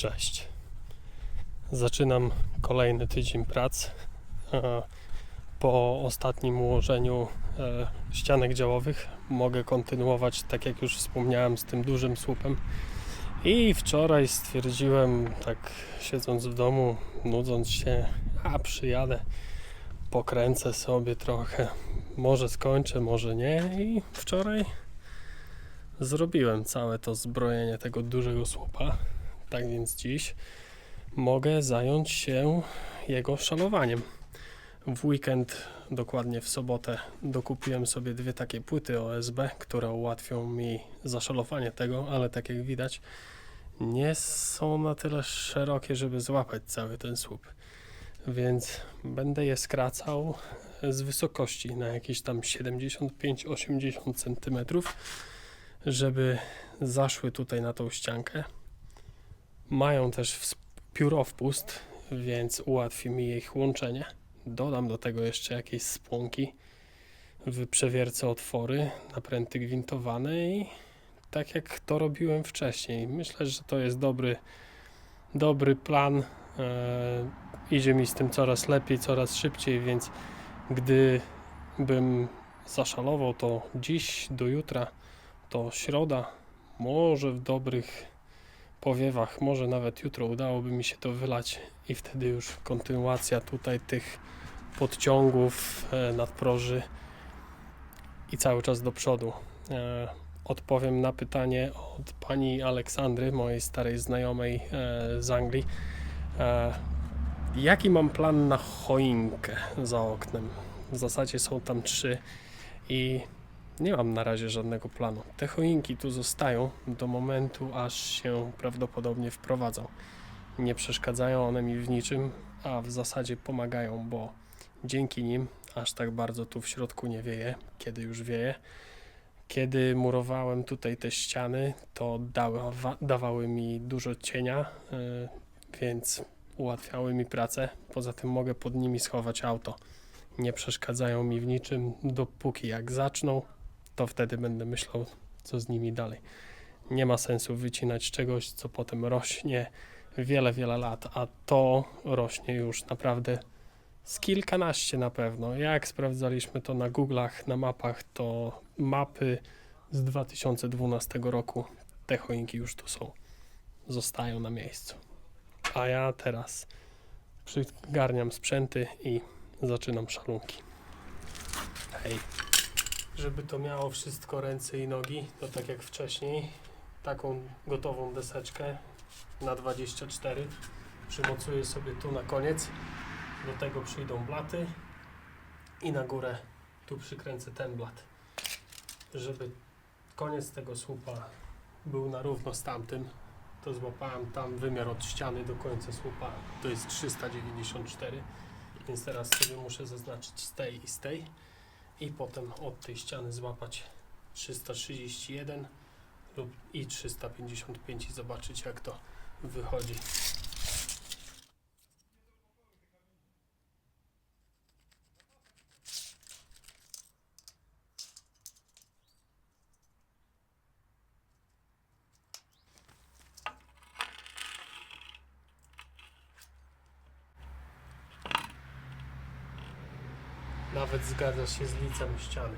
Cześć. Zaczynam kolejny tydzień prac. Po ostatnim ułożeniu e, ścianek działowych mogę kontynuować, tak jak już wspomniałem, z tym dużym słupem. I wczoraj stwierdziłem, tak siedząc w domu, nudząc się, a przyjadę, pokręcę sobie trochę. Może skończę, może nie. I wczoraj zrobiłem całe to zbrojenie tego dużego słupa. Tak więc dziś mogę zająć się jego szanowaniem. W weekend, dokładnie w sobotę, dokupiłem sobie dwie takie płyty OSB, które ułatwią mi zaszalowanie tego, ale tak jak widać, nie są na tyle szerokie, żeby złapać cały ten słup. Więc będę je skracał z wysokości na jakieś tam 75-80 cm, żeby zaszły tutaj na tą ściankę. Mają też ws- piórowpust, więc ułatwi mi ich łączenie. Dodam do tego jeszcze jakieś spłonki, w przewiercę otwory, napręty gwintowane i tak jak to robiłem wcześniej. Myślę, że to jest dobry, dobry plan. E, idzie mi z tym coraz lepiej, coraz szybciej, więc gdy bym zaszalował to dziś do jutra, to środa, może w dobrych powiewach, może nawet jutro udałoby mi się to wylać i wtedy już kontynuacja tutaj tych podciągów e, nadproży i cały czas do przodu. E, Odpowiem na pytanie od pani Aleksandry, mojej starej znajomej e, z Anglii. Jaki mam plan na choinkę za oknem? W zasadzie są tam trzy i nie mam na razie żadnego planu. Te choinki tu zostają do momentu, aż się prawdopodobnie wprowadzą. Nie przeszkadzają one mi w niczym, a w zasadzie pomagają, bo dzięki nim aż tak bardzo tu w środku nie wieje, kiedy już wieje. Kiedy murowałem tutaj te ściany, to dawały mi dużo cienia, yy, więc ułatwiały mi pracę. Poza tym mogę pod nimi schować auto. Nie przeszkadzają mi w niczym, dopóki jak zaczną, to wtedy będę myślał, co z nimi dalej. Nie ma sensu wycinać czegoś, co potem rośnie wiele, wiele lat, a to rośnie już naprawdę z kilkanaście na pewno. Jak sprawdzaliśmy to na Google'ach, na mapach, to mapy z 2012 roku, te choinki już tu są, zostają na miejscu. A ja teraz przygarniam sprzęty i zaczynam szalunki. Hej. Żeby to miało wszystko ręce i nogi, to tak jak wcześniej, taką gotową deseczkę na 24 przymocuję sobie tu na koniec. Do tego przyjdą blaty i na górę tu przykręcę ten blat. Żeby koniec tego słupa był na równo z tamtym, to złapałem tam wymiar od ściany do końca słupa, to jest 394, więc teraz sobie muszę zaznaczyć z tej i z tej i potem od tej ściany złapać 331 lub i 355 i zobaczyć jak to wychodzi. Nawet zgadza się z licem ściany.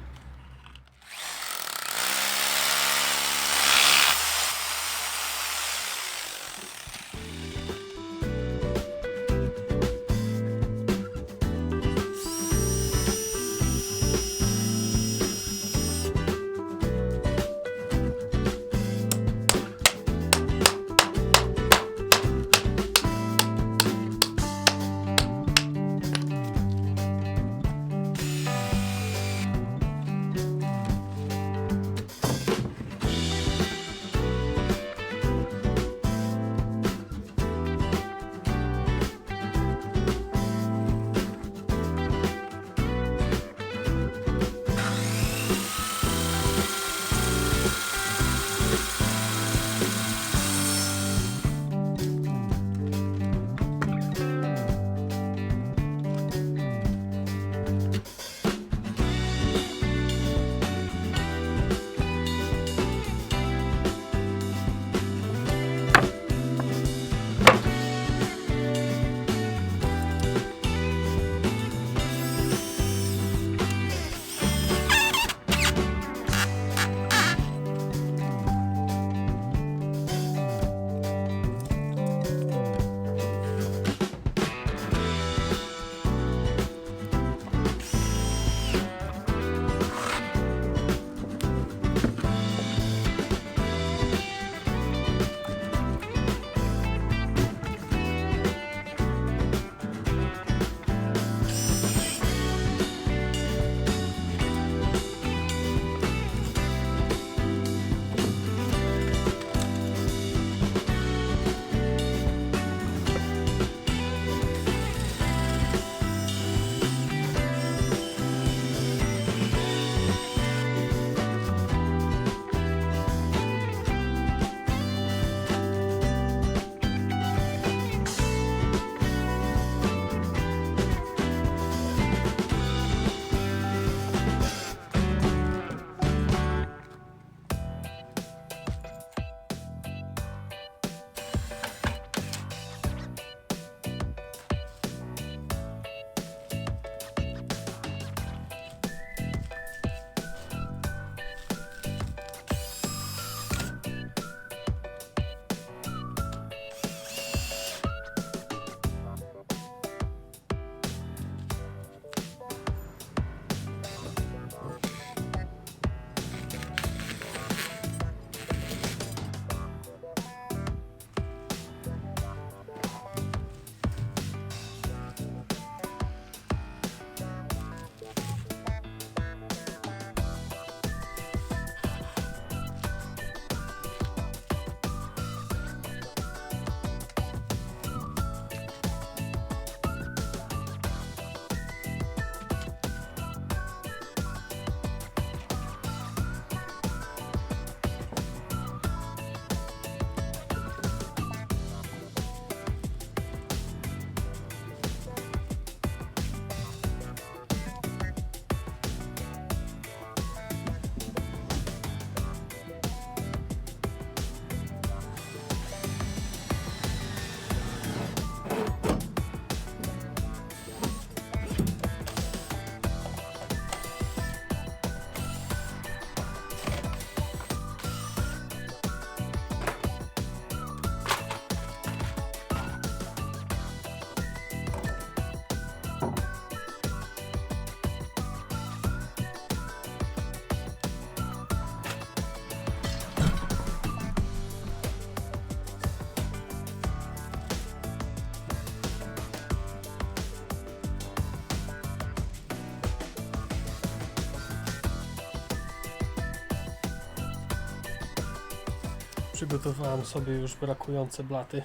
Przygotowałem sobie już brakujące blaty,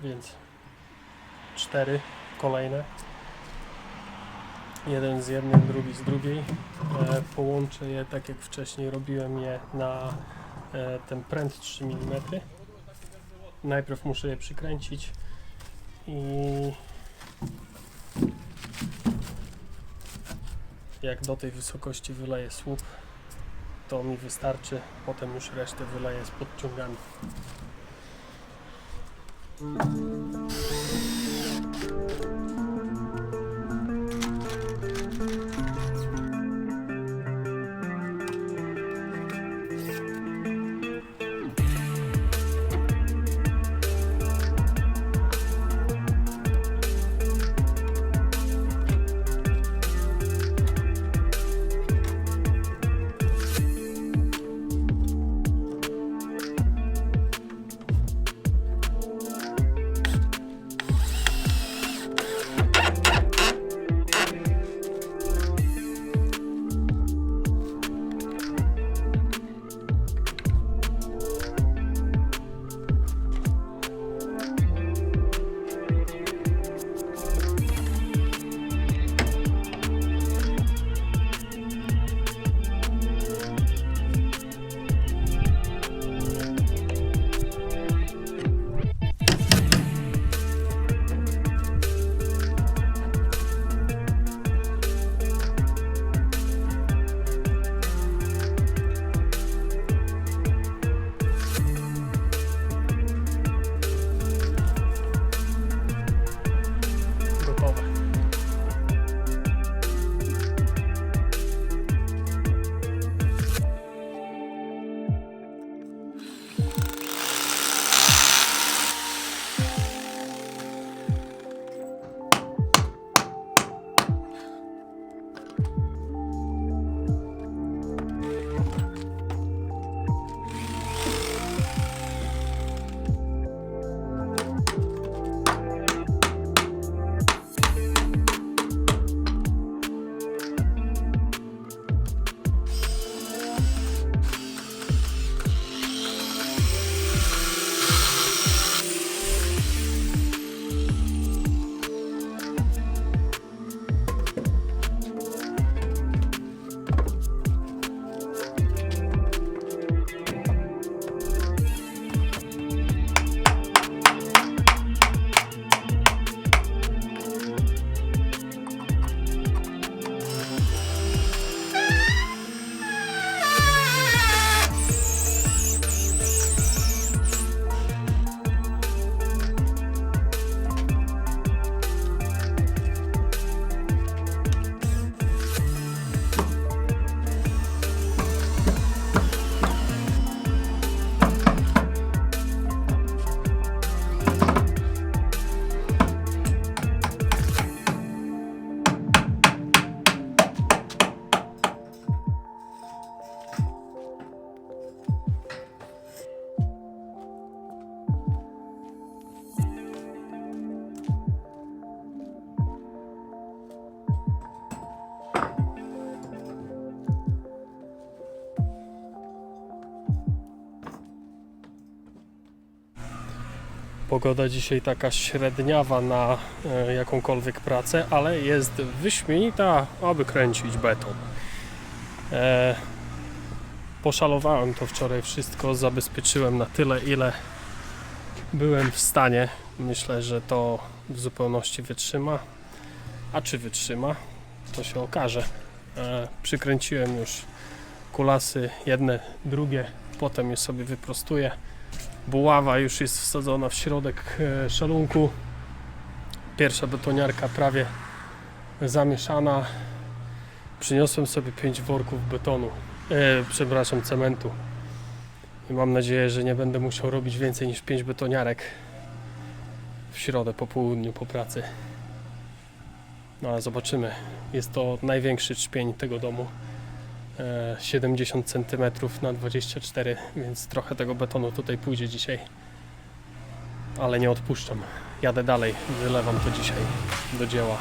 więc cztery kolejne. Jeden z jednym, drugi z drugiej. E, połączę je tak jak wcześniej robiłem je na e, ten pręt 3 mm. Najpierw muszę je przykręcić i jak do tej wysokości wyleję słup, to mi wystarczy. Potem już resztę wyleję z podciągami. Pogoda dzisiaj taka średniawa na e, jakąkolwiek pracę, ale jest wyśmienita, aby kręcić beton. E, poszalowałem to wczoraj wszystko, zabezpieczyłem na tyle, ile byłem w stanie. Myślę, że to w zupełności wytrzyma. A czy wytrzyma, to się okaże. E, przykręciłem już kulasy, jedne, drugie, potem je sobie wyprostuję. Buława już jest wsadzona w środek e, szalunku. Pierwsza betoniarka prawie zamieszana. Przyniosłem sobie 5 worków betonu, e, przepraszam, cementu. I mam nadzieję, że nie będę musiał robić więcej niż 5 betoniarek w środę po południu po pracy. No ale zobaczymy. Jest to największy trzpień tego domu. E, 70 cm na 24, więc trochę tego betonu tutaj pójdzie dzisiaj. Ale nie odpuszczam. Jadę dalej, wylewam to dzisiaj do dzieła.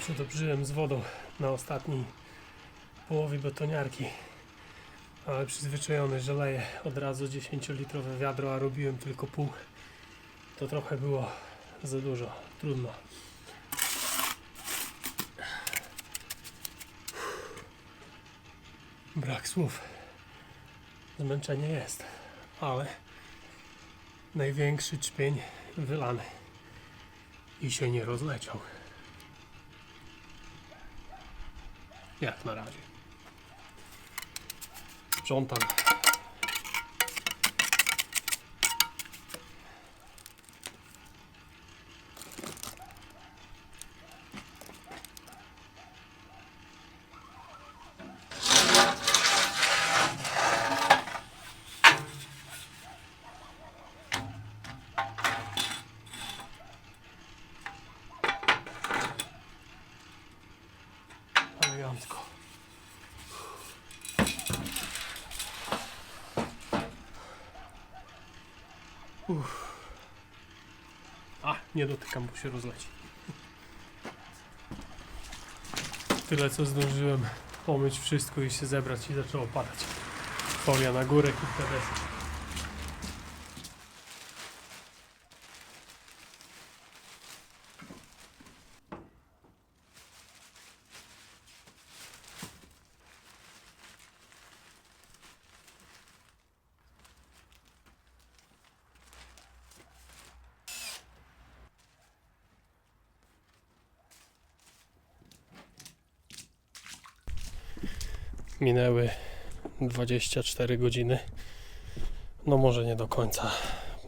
Przedobrzyłem z wodą na ostatniej połowie betoniarki. Ale przyzwyczajony, że leję od razu 10-litrowe wiadro, a robiłem tylko pół. To trochę było za dużo. Trudno. Brak słów. Zmęczenie jest, ale największy czpień wylany i się nie rozleciał. Jak na razie. Nie dotykam, bo się rozleci. Tyle co zdążyłem pomyć wszystko i się zebrać i zaczęło padać. Folia na górę, kilka desek. Minęły 24 godziny. No może nie do końca,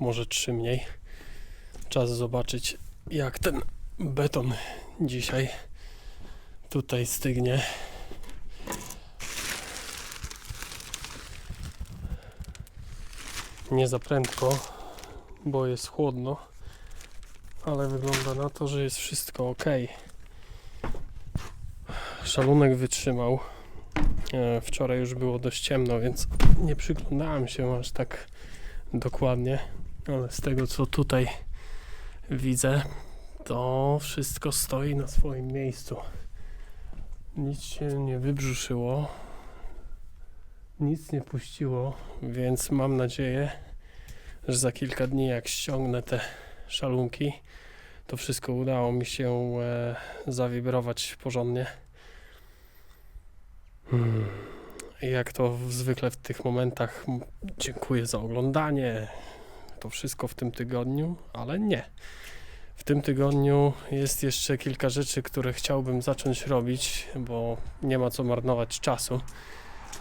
może 3 mniej. Czas zobaczyć jak ten beton dzisiaj tutaj stygnie. Nie za prędko, bo jest chłodno, ale wygląda na to, że jest wszystko ok. Szalunek wytrzymał. E, Wczoraj już było dość ciemno, więc nie przyglądałem się aż tak dokładnie, ale z tego co tutaj widzę, to wszystko stoi na swoim miejscu. Nic się nie wybrzuszyło, nic nie puściło, więc mam nadzieję, że za kilka dni, jak ściągnę te szalunki, to wszystko udało mi się e, zawibrować porządnie. Hmm. Jak to zwykle w tych momentach, dziękuję za oglądanie. To wszystko w tym tygodniu, ale nie. W tym tygodniu jest jeszcze kilka rzeczy, które chciałbym zacząć robić, bo nie ma co marnować czasu.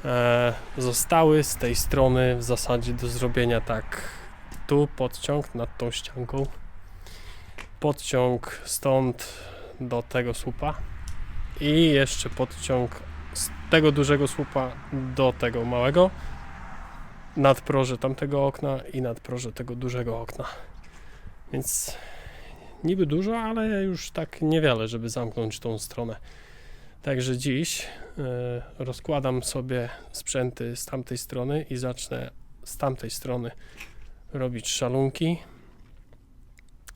E, zostały z tej strony w zasadzie do zrobienia tak. Tu podciąg nad tą ścianką. Podciąg stąd do tego słupa. I jeszcze podciąg z tego dużego słupa do tego małego, nadproże tamtego okna i nadproże tego dużego okna. Więc niby dużo, ale już tak niewiele, żeby zamknąć tą stronę. Także dziś e, rozkładam sobie sprzęty z tamtej strony i zacznę z tamtej strony robić szalunki.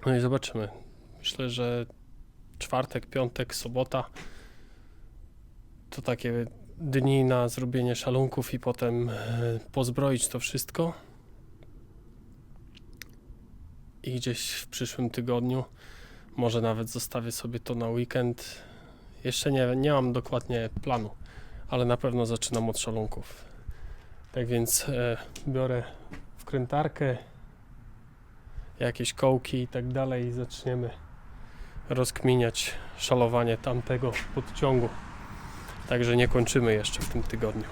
No i zobaczymy. Myślę, że czwartek, piątek, sobota to takie dni na zrobienie szalunków i potem e, pozbroić to wszystko. I gdzieś w przyszłym tygodniu, może nawet zostawię sobie to na weekend. Jeszcze nie, nie mam dokładnie planu, ale na pewno zaczynam od szalunków. Tak więc e, biorę wkrętarkę, jakieś kołki i tak dalej i zaczniemy rozkminiać szalowanie tamtego podciągu. Także nie kończymy jeszcze w tym tygodniu.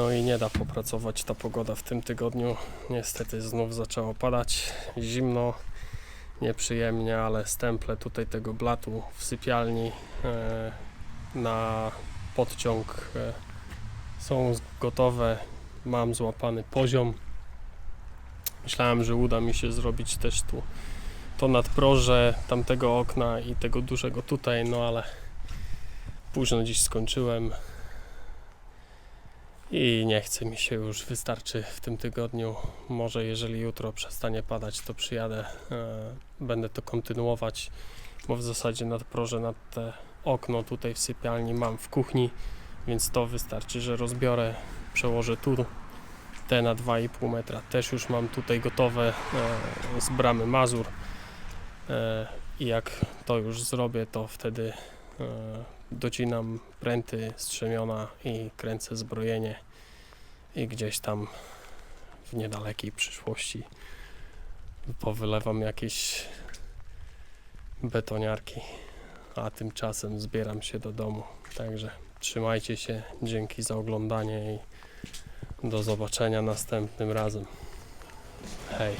No i nie da popracować ta pogoda w tym tygodniu. Niestety znów zaczęło padać. Zimno, nieprzyjemnie, ale stemple tutaj tego blatu w sypialni e, na podciąg e, są gotowe. Mam złapany poziom. Myślałem, że uda mi się zrobić też tu to nadproże tamtego okna i tego dużego tutaj, no ale późno dziś skończyłem i nie chce mi się już, wystarczy w tym tygodniu. Może jeżeli jutro przestanie padać, to przyjadę, e, będę to kontynuować, bo w zasadzie nadproże nad te okno tutaj w sypialni mam w kuchni, więc to wystarczy, że rozbiorę, przełożę tu te na 2,5 metra. Też już mam tutaj gotowe e, z bramy Mazur. E, I jak to już zrobię, to wtedy docinam pręty strzemiona i kręcę zbrojenie i gdzieś tam w niedalekiej przyszłości powylewam jakieś betoniarki, a tymczasem zbieram się do domu. Także trzymajcie się, dzięki za oglądanie i do zobaczenia następnym razem. Hej.